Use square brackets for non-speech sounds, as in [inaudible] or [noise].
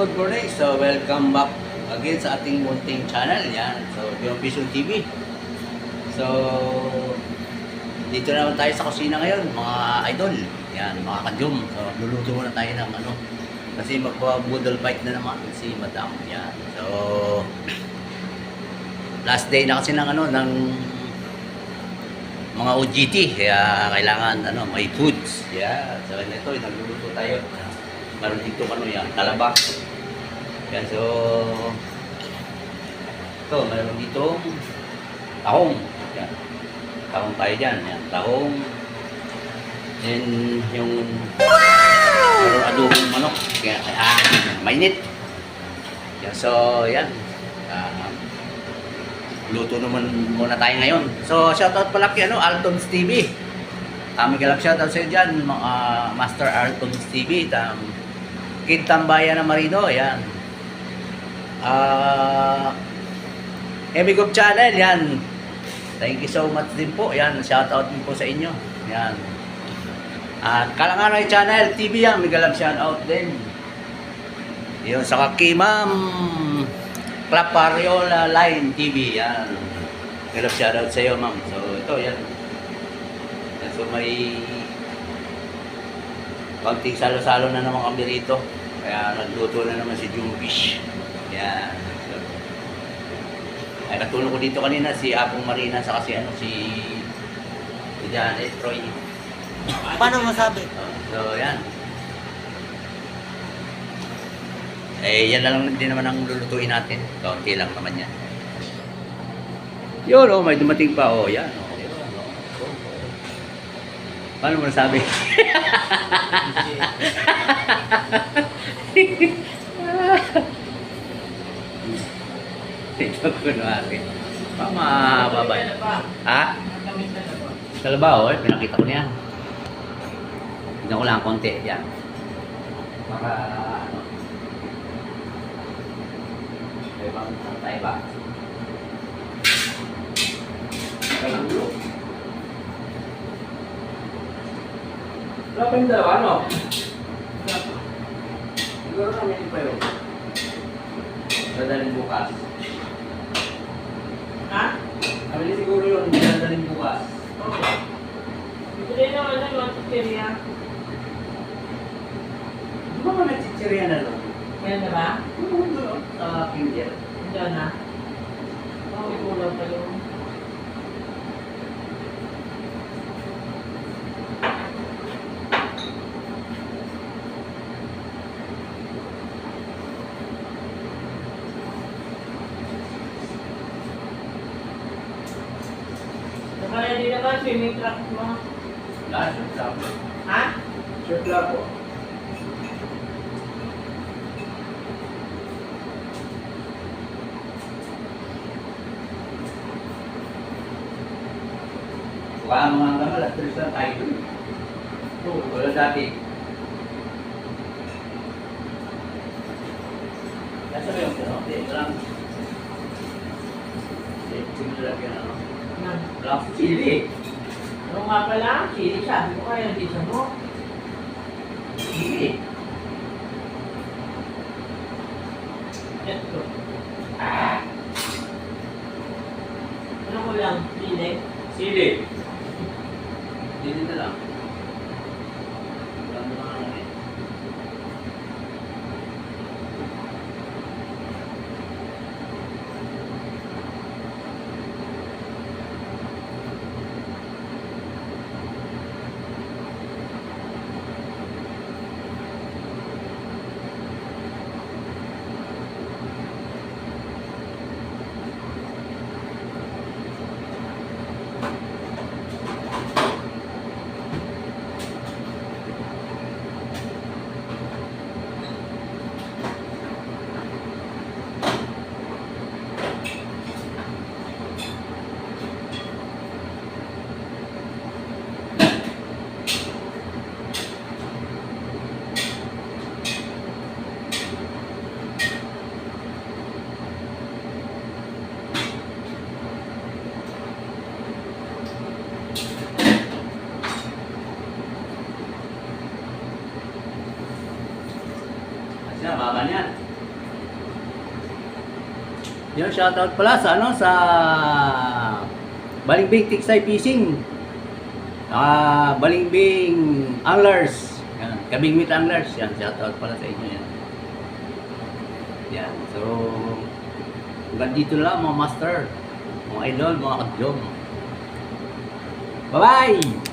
good morning. So, welcome back again sa ating munting channel. Yan. So, yung Vision TV. So, dito naman tayo sa kusina ngayon, mga idol. Yan, mga kadyum. So, luluto muna tayo ng ano. Kasi magpa-boodle fight na naman si Madam. Yan. So, last day na kasi ng ano, ng mga OGT. Kaya kailangan ano, may foods. Yeah. So, ito, nagluluto tayo. Meron dito ano yan, talaba. Yan, so... Ito, meron dito tahong. Yan. Tahong tayo dyan. Yan, tahong. Then, yung... Meron adobong manok. Kaya, ah, mainit. Yan, so, yan. Ah, luto naman muna tayo ngayon. So, shoutout pala kay ano, Altons TV. Kami kalap shoutout sa iyo dyan, mga Master Altons TV. Tam, Kid Tambayan na Marino, yan. Ah, Emigop Channel, yan. Thank you so much din po. Yan, shoutout din po sa inyo. Yan. At Kalanganay Channel TV yan, may galap shoutout din. Yun, saka kay Ma'am Clapariola Line TV, yan. Galap shoutout sa iyo, ma'am. So, ito, yan. Yan, So, may konting salo-salo na naman kami rito. Kaya nagluto na naman si Jumbish. Yan. So, ay, katulong ko dito kanina si Apong Marina sa kasi ano, si si Janet Troy. Paano masabi? Oh, so, yan. Eh, yan lang din naman ang lulutuin natin. Kaunti lang naman yan. Yun, oh, may dumating pa. Oh, yan. Oh. Oh. Paano mo nasabi? [laughs] Ito ko na akin. Mama, babay. Ha? Sa labaw, eh, pinakita ko niya. Tignan ko lang konti yan. Para ano. May bang tayo ba? Walang ulo. Wala pa yung dalawa, ano? Siguro kami pa yun. Dadalhin bukas. Kami siguro yun, dadalhin bukas. Bili na ano yung chicheria. Di ba ka nagchichirya na lang? Yan na ba? Oo, doon. Sa Kinder. Diyan na. Oh, may kulang pa yung... Kaya di naman swimming track mo. Lahat yung sabi. Ha? Sure lang po. Wala mga hanggang alas 3 lang tayo dun. Oo, wala dati. Nasa yung ano? Hindi, walang... Hindi, sinulagyan ano. Yan. Wala akong chili. Ano nga pala? Chili, sabi ko kaya hindi sa mo. Chili. Ito. Ano ko lang? Chili? Sili. Sili na lang. Abangan yan. Yun, shoutout pala sa ano, sa Balingbing Tiksay Fishing. Ah, Balingbing Anglers. Yan, Kabing Meat Anglers. Yan, shoutout pala sa inyo yan. Yan, so, hanggang dito lang mga master, mga idol, mga kadyong. Bye-bye!